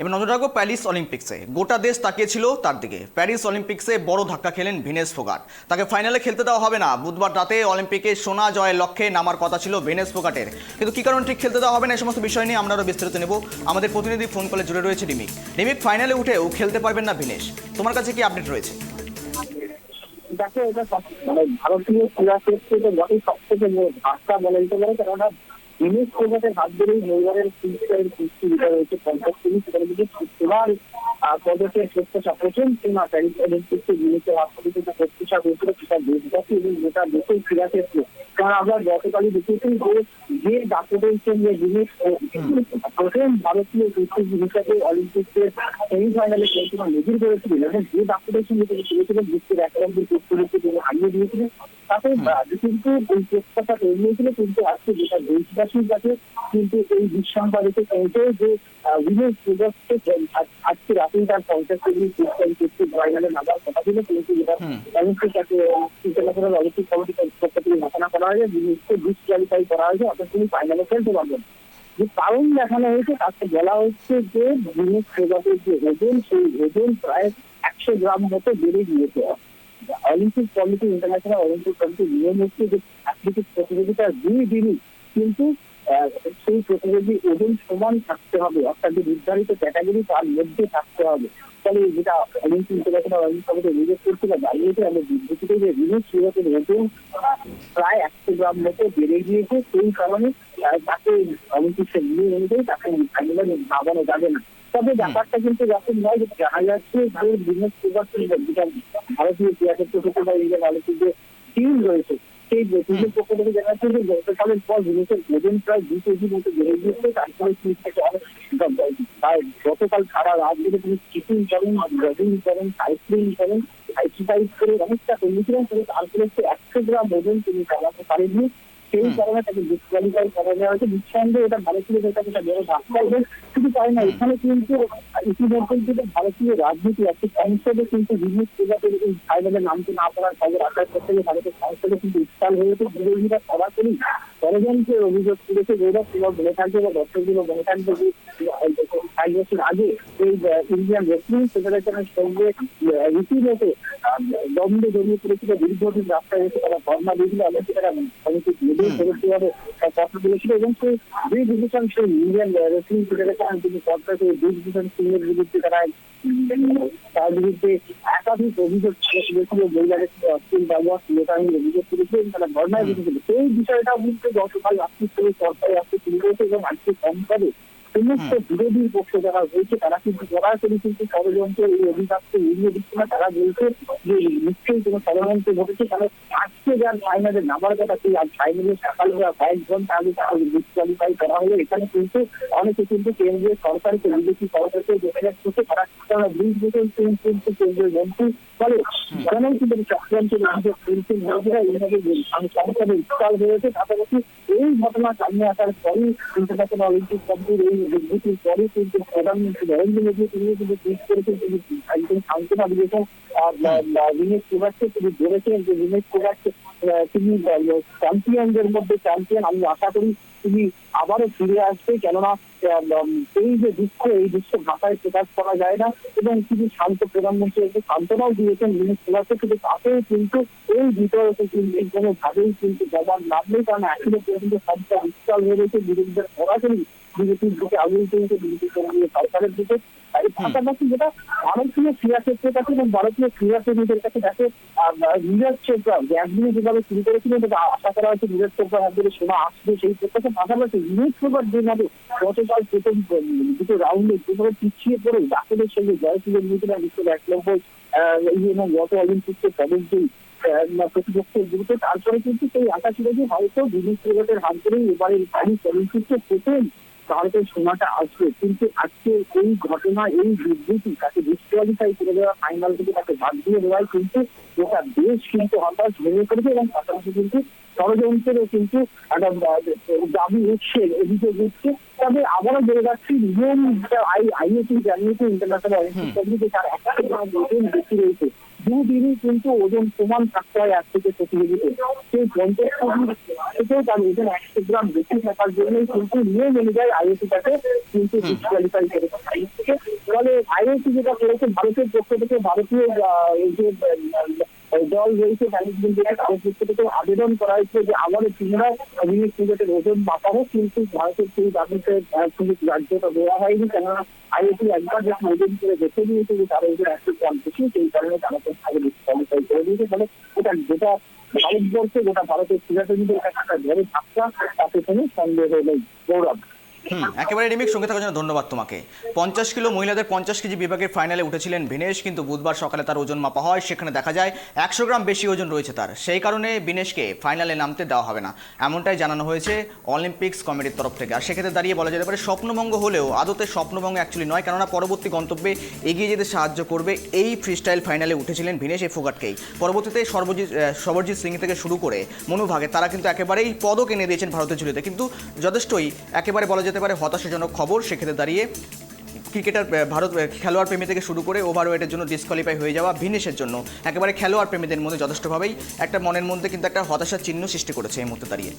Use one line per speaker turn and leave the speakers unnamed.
এবার নজর রাখব প্যারিস অলিম্পিক্সে। গোটা দেশ তাকিয়েছিল তার দিকে। প্যারিস অলিম্পিক্সে বড় ধাক্কা খেলেন ভিনেস ফোগাট। তাকে ফাইনালে খেলতে দেওয়া হবে না। বুধবার রাতে অলিম্পিকে সোনা জয়ের লক্ষ্যে নামার কথা ছিল ভিনেস ফোগাটের। কিন্তু কি কারণ ঠিক খেলতে দেওয়া হবে না এই সমস্ত বিষয় নিয়ে আমরা বিস্তারিত নেব। আমাদের প্রতিনিধি ফোন কলে জুড়ে রয়েছে রিমিক। রিমিক, ফাইনালে উঠেও খেলতে পারবেন না ভিনেশ তোমার কাছে কি আপডেট রয়েছে?
দেখো, এটা মানে ভারতীয় ক্রীড়া ক্ষেত্রে বটেই সব থেকে ধাক্কা বলা যেতে পারে, কেননা ফোগাটের হাত ধরেই মহিলাদের যেটা রয়েছে পঞ্চাশ কেজি সেখানে কিন্তু এবার চেষ্টা প্রথম সীমা প্যারিস অলিম্পিক্সে থেকে কিন্তু প্রত্যাশা করেছিল সেটা দেশবাসী এবং গোটা দেশের ক্রীড়া ক্ষেত্রে কারণ আমরা গতকালই দেখেছি যে যে দাপটের সঙ্গে দিনেশ প্রথম ভারতীয় হিসাবে অলিম্পিক্সের সেমিফাইনালে খেলছিল নজির করেছিলেন এবং যে সঙ্গে তিনি খেলেছিলেন বিশ্বের এক নম্বর কুস্তিকে তিনি হারিয়ে দিয়েছিলেন তাতে কিন্তু এই চেষ্টাটা তৈরি হয়েছিল কিন্তু আজকে যেটা দেশবাসীর কাছে কিন্তু এই বিশ্বম্পাদিতে পৌঁছে যে উইনেস প্রজেক্টকে আজকে রাতেই তার পঞ্চাশ কেজি কুস্তি কুস্তি ফাইনালে নামার কথা ছিল কিন্তু যেটা অলিম্পিক কাছে ইন্টারন্যাশনাল অলিম্পিক কমিটির পক্ষ থেকে ঘোষণা করা হয়েছে জিনিসকে ডিসক্যালিফাই করা হয়েছে অর্থাৎ তিনি ফাইনালে খেলতে পারবেন যে কারণ দেখানো হয়েছে তাতে বলা হচ্ছে যে জিনিস প্রজাতির যে ওজন, সেই ওজন প্রায় একশো গ্রাম মতো বেড়ে গিয়েছে। Olympic committee, international Olympic committee নিয়ম হচ্ছে যে অ্যাথলেটিক প্রতিযোগিতার দুই দিনই কিন্তু সেই প্রতিযোগী ওজন সমান থাকতে হবে, অর্থাৎ যে নির্ধারিত ক্যাটাগরি তার মধ্যে থাকতে হবে। ফলে যেটা অলিম্পিক, ইন্টারন্যাশনাল অলিম্পিক কমিটি উল্লেখ করছিল দাঁড়িয়েছে আমাদের বিবৃতিতে যে রিলিজ সুরতের ওজন প্রায় একশো গ্রাম মতো বেড়ে গিয়েছে, সেই কারণে তাকে অলিম্পিক্সের নিয়ম অনুযায়ী তাকে ফাইনালে নামানো যাবে না। তবে ব্যাপারটা কিন্তু যখন নয় জানা যাচ্ছে যে বিজনেস প্রবাসী যেটা ভারতীয় ক্রীড়া ক্ষেত্র বা ইন্ডিয়ান অলিম্পিকের টিম রয়েছে সেই টিমের পক্ষ থেকে জানা যাচ্ছে যে গতকালের পর জিনিসের ওজন প্রায় দু কেজি মতো বেড়ে গিয়েছে তারপরে থেকে অনেক গতকাল সারা রাত ধরে তিনি স্কিপিং করেন জগিং করেন সাইক্লিং করেন এক্সারসাইজ করে অনেকটা করেছিলেন তারপরে একশো গ্রাম ওজন তিনি চালাতে পারেননি। সেই কারণে তাকে ডিসকোয়ালিফাই করা দেওয়া হয়েছে নিঃসন্দেহে এটা ভারতীয় কাছে একটা বড় ধাক্কা এবং শুধু তাই না এখানে কিন্তু ইতিমধ্যে কিন্তু ভারতীয় রাজনীতি একটি সংসদে কিন্তু বিভিন্ন প্রজাতির এই ফাইনালে নামতে না পারার খবর আসার পর থেকে ভারতের সংসদে কিন্তু উত্তাল হয়ে ওঠে। বিরোধীরা সরাসরি ষড়যন্ত্রে অভিযোগ তুলেছে গৌরব কিংবা বলে থাকবে বা দর্শকগুলো বলে থাকবে যে ষাট বছর আগে এই ইন্ডিয়ান রেসলিং ফেডারেশনের সঙ্গে রীতিমতো দ্বন্দ্বে জড়িয়ে পড়েছিল দীর্ঘদিন রাস্তায় এসে তারা ধর্ণা দিয়েছিল এমনকি তারা সমিতির মেডেল সদস্যভাবে কথা বলেছিল এবং সেই দুই ডিভিশন সেই ইন্ডিয়ান রেসলিং ফেডারেশন তিনি পদটা সেই দুই ডিভিশন সিংহের বিরুদ্ধে তারা তার বিরুদ্ধে একাধিক অভিযোগ তুলেছিল মহিলাদের অশ্লীল ব্যবহার সুলতাহীন অভিযোগ তুলেছিল এবং তারা ধর্ণায় বসেছিল সেই বিষয়টা কিন্তু গতকাল রাত্রি থেকে সরকারি আসতে শুরু করেছে এবং আজকে সংসদে সমস্ত বিরোধী পক্ষ যারা হয়েছে তারা কিন্তু সরাসরি কিন্তু ষড়যন্ত্র এই অভিযোগকে এড়িয়ে দিচ্ছে না তারা বলছে যে নিশ্চয়ই কোনো ষড়যন্ত্র ঘটেছে। কারণ আজকে যার ফাইনালে নামার কথা সেই আজ ফাইনালে সকাল সকালবেলা কয়েক ঘণ্টা আগে তাকে ডিসকোয়ালিফাই করা হলো। এখানে কিন্তু অনেকে কিন্তু কেন্দ্রীয় সরকারকে বিদেশি সরকারকে যোগাযোগ করছে তারা তারা দুই বছর কিন্তু কেন্দ্রীয় মন্ত্রী ফলে সেখানেও কিন্তু চক্রান্তের অভিযোগ বিরোধীরা এইভাবে সংসদে উত্তাল হয়েছে পাশাপাশি এই ঘটনা সামনে আসার পরে ইন্টারন্যাশনাল অলিম্পিক কমিটির এই বিবৃতির পরে কিন্তু প্রধানমন্ত্রী নরেন্দ্র মোদী তিনি কিন্তু টুইট করেছেন তিনি একজন সান্ত্বনা কুমারকে তিনি বলেছেন যে কুমারকে তিনি চ্যাম্পিয়নদের মধ্যে চ্যাম্পিয়ন আমি আশা করি তিনি আবারও ফিরে আসবে কেননা এই যে দুঃখ এই দুঃখ ভাষায় প্রকাশ করা যায় না এবং তিনি শান্ত প্রধানমন্ত্রী একটু সান্ত্বনাও দিয়েছেন রিমেশ কুমারকে কিন্তু তাতেও কিন্তু এই বিতর্কে কিন্তু কোনো ভাবেই কিন্তু জবাব লাভ নেই কারণ এখনও পর্যন্ত সবটা উত্তাল হয়ে রয়েছে। বিরোধীদের সরাসরি বিজেপির দিকে আগুন চলছে বিজেপি সরকারের দিকে। এই পাশাপাশি যেটা ভারতীয় ক্রীড়া ক্ষেত্রের কাছে এবং ভারতীয় ক্রীড়া প্রেমীদের কাছে দেখে নীরজ চোপড়া জ্যাভলিনে যেভাবে শুরু করেছিলেন যেটা আশা করা হচ্ছে নীরজ চোপড়া হাত ধরে সোনা আসবে সেই প্রত্যাশা পাশাপাশি নীরজ চোপড়ার যেভাবে গতকাল প্রথম দুটো রাউন্ডে যেভাবে পিছিয়ে পড়ে জাতীয় সঙ্গে জয় তুলে নিয়েছিলেন বিশ্বের এক নম্বর এবং গত অলিম্পিক্সে পদক জয়ী প্রতিপক্ষের বিরুদ্ধে। তারপরে কিন্তু সেই আশা ছিল যে হয়তো ক্রিকেটের হাত ধরেই এবারে অলিম্পিক্সে প্রথম ভারতের সোনাটা আসবে। কিন্তু আজকে এই ঘটনা এই বিবৃতি তাকে ডিসকোয়ালিফাই করে দেওয়া ফাইনাল থেকে তাকে বাদ দিয়ে দেওয়ায় কিন্তু গোটা দেশ কিন্তু হতাশ ভেঙে পড়েছে এবং পাশাপাশি কিন্তু ষড়যন্ত্রেরও কিন্তু একটা দাবি উঠছে অভিযোগ উঠছে। তবে আবারও বলে যাচ্ছি নিয়ম আইএসি জানিয়েছে ইন্টারন্যাশনাল অলিম্পিক কমিটি যে তার একটা ওজন বেশি রয়েছে। দুদিনই কিন্তু ওজন সমান থাকতে হয় এক থেকে প্রতিযোগিতা সেই পঞ্চাশ কেজি থেকেও তার ওজন একশো গ্রাম বেশি থাকার জন্যই কিন্তু নিয়ম অনুযায়ী আইওসি তাকে কিন্তু ডিসকোয়ালিফাই করে ফলে আইওসি যেটা করেছে ভারতের পক্ষ থেকে ভারতীয় এই যে দল রয়েছে ম্যানেজমেন্ট তাদের পক্ষ থেকে আবেদন করা হয়েছে যে আমাদের পুনরায় অভিনীত ক্রিকেটের ওজন হোক কিন্তু ভারতের সেই দাবিতে কিন্তু রাজ্যটা দেওয়া হয়নি। কেননা আইওসি একবার যখন ওজন করে দেখে দিয়েছে যে তার ওজন একশো গ্রাম বেশি, সেই কারণে তারা তো আগে ডিসকোয়ালিফাই করে দিয়েছে ফলে এটা গোটা ভারতবর্ষে, গোটা ভারতের ক্রীড়াপ্রেমীদের কাছে একটা ধরে ধাক্কা, তাতে কোনো সন্দেহ নেই। গৌরব।
হুম, একেবারে রিমিক সঙ্গে থাকার জন্য ধন্যবাদ তোমাকে। পঞ্চাশ কিলো মহিলাদের পঞ্চাশ কেজি বিভাগের ফাইনালে উঠেছিলেন বিনেশ কিন্তু বুধবার সকালে তার ওজন মাপা হয়, সেখানে দেখা যায় একশো গ্রাম বেশি ওজন রয়েছে তার। সেই কারণে বিনেশকে ফাইনালে নামতে দেওয়া হবে না। এমনটাই জানানো হয়েছে অলিম্পিক্স কমিটির তরফ থেকে। আর সেক্ষেত্রে দাঁড়িয়ে বলা যেতে পারে, স্বপ্নভঙ্গ হলেও আদতে স্বপ্নভঙ্গ অ্যাকচুয়ালি নয়, কেননা পরবর্তী গন্তব্যে এগিয়ে যেতে সাহায্য করবে এই ফ্রিস্টাইল ফাইনালে উঠেছিলেন ভিনেশ এই ফোগাটকেই। পরবর্তীতে সর্বজিৎ সবরজিৎ সিং থেকে শুরু করে মনু ভাগে, তারা কিন্তু একেবারেই পদক এনে দিয়েছেন ভারতের ঝুলিতে। কিন্তু যথেষ্টই একেবারে বলা যেতে পারে হতাশাজনক খবর, সেক্ষেত্রে দাঁড়িয়ে ক্রিকেটার ভারত খেলোয়াড় প্রেমী থেকে শুরু করে ওভারওয়েটের জন্য ডিসকোয়ালিফাই হয়ে যাওয়া ভিনেশের জন্য একেবারে খেলোয়াড় প্রেমীদের মধ্যে যথেষ্টভাবেই একটা মনের মধ্যে কিন্তু একটা হতাশার চিহ্ন সৃষ্টি করেছে এই মুহূর্তে দাঁড়িয়ে।